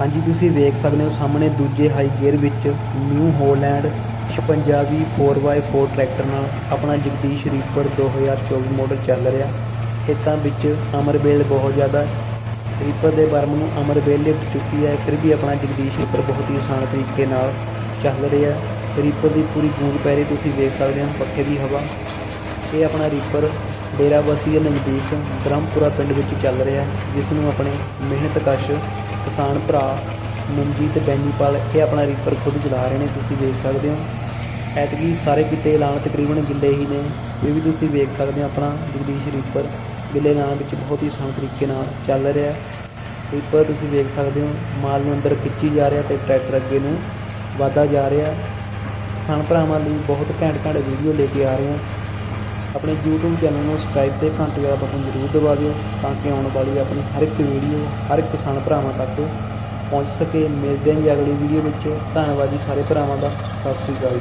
ਹਾਂਜੀ, ਤੁਸੀਂ ਵੇਖ ਸਕਦੇ ਹੋ ਸਾਹਮਣੇ ਦੂਜੇ ਹਾਈ ਗੇਅਰ ਵਿੱਚ ਨਿਊ ਹੋਲੈਂਡ 56 ਵੀ 4x4 ਟਰੈਕਟਰ ਨਾਲ ਆਪਣਾ ਜਗਦੀਸ਼ ਰੀਪਰ 2024 ਮਾਡਲ ਚੱਲ ਰਿਹਾ। ਖੇਤਾਂ ਵਿੱਚ ਅਮਰਬੇਲ ਬਹੁਤ ਜ਼ਿਆਦਾ। ਰੀਪਰ ਦੇ ਬਰਮ ਨੂੰ ਅਮਰਬੇਲ ਲਿਪਟ ਚੁੱਕੀ ਹੈ, ਫਿਰ ਵੀ ਆਪਣਾ ਜਗਦੀਸ਼ ਰੀਪਰ ਬਹੁਤ ਹੀ ਆਸਾਨ ਤਰੀਕੇ ਨਾਲ ਚੱਲ ਰਿਹਾ। ਰੀਪਰ ਦੀ ਪੂਰੀ ਗੂੰਜ ਪੈ ਰਹੀ ਤੁਸੀਂ ਵੇਖ ਸਕਦੇ ਹੋ, ਪੱਖੇ ਦੀ ਹਵਾ। ਇਹ ਆਪਣਾ ਰੀਪਰ ਡੇਰਾਬੱਸੀ ਦੇ ਨਜ਼ਦੀਕ ਬ੍ਰਹਮਪੁਰਾ ਪਿੰਡ ਵਿੱਚ ਚੱਲ ਰਿਹਾ, ਜਿਸ ਨੂੰ ਆਪਣੇ ਮਿਹਨਤਕਸ਼ ਕਿਸਾਨ ਭਰਾ ਮਨਜੀਤ ਬੈਨੀਪਾਲ, ਇਹ ਆਪਣਾ ਰੀਪਰ ਖੁਦ ਚਲਾ ਰਹੇ ਨੇ, ਤੁਸੀਂ ਦੇਖ ਸਕਦੇ ਹੋ। ਐਤਕੀ ਸਾਰੇ ਕਿਤੇ ਐਲਾਨ ਤਕਰੀਬਨ ਗਿੱਲੇ ਹੀ ਨੇ। ਇਹ ਵੀ ਤੁਸੀਂ ਵੇਖ ਸਕਦੇ ਹੋ ਆਪਣਾ ਜਗਦੀਸ਼ ਰੀਪਰ। ਗਿੱਲੇ ਐਲਾਨ ਵਿੱਚ ਬਹੁਤ ਹੀ ਆਸਾਨ ਤਰੀਕੇ ਨਾਲ ਚੱਲ ਰਿਹਾ। ਰੀਪਰ ਤੁਸੀਂ ਵੇਖ ਸਕਦੇ ਹੋ, ਮਾਲ ਨੂੰ ਅੰਦਰ ਖਿੱਚੀ ਜਾ ਰਿਹਾ ਤੇ ਟਰੈਕਟਰ ਅੱਗੇ ਨੂੰ ਵਧਦਾ ਜਾ ਰਿਹਾ। ਕਿਸਾਨ ਭਰਾਵਾਂ ਲਈ ਬਹੁਤ ਘੈਂਟ ਘੈਂਟ ਵੀਡੀਓ ਲੈ ਕੇ ਆ ਰਹੇ ਹਾਂ। ਆਪਣੇ YouTube ਚੈਨਲ ਨੂੰ ਸਬਸਕ੍ਰਾਈਬ ਤੇ ਘੰਟੀ ਵਾਲਾ ਬਟਨ ਜ਼ਰੂਰ ਦਬਾ ਦਿਓ ਤਾਂ ਕਿ ਆਉਣ ਵਾਲੀ ਆਪਣੀ ਹਰ ਇੱਕ ਵੀਡੀਓ ਹਰ ਇੱਕ ਕਿਸਾਨ ਭਰਾਵਾਂ ਤੱਕ ਪਹੁੰਚ ਸਕੇ। ਮਿਲਦੇ ਹਾਂ ਜੀ ਅਗਲੀ ਵੀਡੀਓ ਵਿੱਚ। ਧੰਨਵਾਦ ਜੀ ਸਾਰੇ ਭਰਾਵਾਂ ਦਾ। ਸਤਿ ਸ੍ਰੀ ਅਕਾਲ ਜੀ।